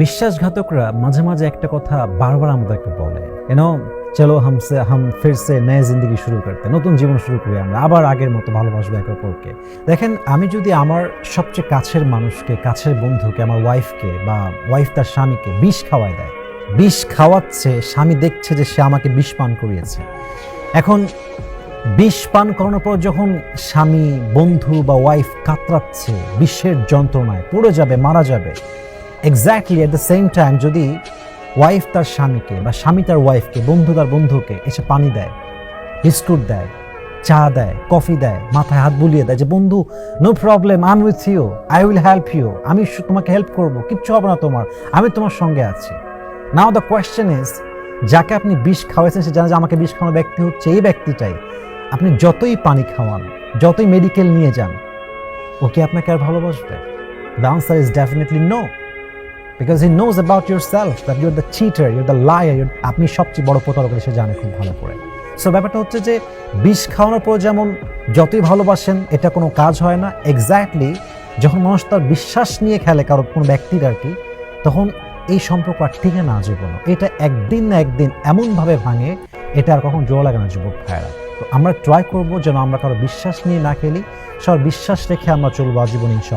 বিশ্বাসঘাতকরা মাঝে মাঝে একটা কথা বারবার আমাদেরকে বলে। এন চলো হামসে হাম ফিরসে নয় জিন্দগি শুরু করতে, নতুন জীবন শুরু করি আমরা, আবার আগের মতো ভালোবাসবো একে অপরকে। দেখেন, আমি যদি আমার সবচেয়ে কাছের মানুষকে, কাছের বন্ধুকে, আমার ওয়াইফকে বা ওয়াইফ তার স্বামীকে বিষ খাওয়ায় দেয়, বিষ খাওয়াচ্ছে, স্বামী দেখছে যে সে আমাকে বিষ পান করিয়েছে। এখন বিষ পান করানোর পর যখন স্বামী, বন্ধু বা ওয়াইফ কাতরাচ্ছে বিশ্বের যন্ত্রণায় পড়ে যাবে, মারা যাবে exactly at the same time যদি ওয়াইফ তার স্বামীকে বা স্বামী তার ওয়াইফকে বন্ধু তার বন্ধুকে এসে পানি দেয়, বিস্কুট দেয়, চা দেয় কফি দেয়, মাথায় হাত বুলিয়ে দেয় যে, বন্ধু no problem I with you I will help you আমি তোমাকে হেল্প করব, কিচ্ছু হবে না তোমার, আমি তোমার সঙ্গে আছি। নাও দ্য কোয়েশ্চেন ইজ যাকে আপনি বিষ খাওয়াইছেন, সে জানে যে আমাকে বিষ খাওয়ানো ব্যক্তি হচ্ছে এই ব্যক্তিটাই। আপনি যতই পানি খাওয়ান, যতই মেডিকেল নিয়ে যান, ও কি আপনাকে আর ভালোবাসবে? The answer is definitely no because he knows about yourself that you're the cheater you're the liar আপনি সবচেয়ে বড় প্রতারক সে জানে খুব ভালো করে। সো ব্যাপারটা হচ্ছে যে, বিষ খাওয়ানোর পর যেমন যতই ভালোবাসেন, এটা কোনো কাজ হয় না। এক্স্যাক্টলি যখন মানুষ তার বিশ্বাস নিয়ে খেলে কারও কোনো ব্যক্তির আর কি, তখন এই সম্পর্ক আর টিকে না জীবনও এটা একদিন না একদিন এমনভাবে ভাঙে, এটা আর কখন জোর লাগে না যুবক ভাইয়েরা। তো আমরা ট্রাই করব যেন আমরা কারও বিশ্বাস নিয়ে না খেলি। সবার বিশ্বাস রেখে আমরা চলবো আজীবন ইনশাল্লাহ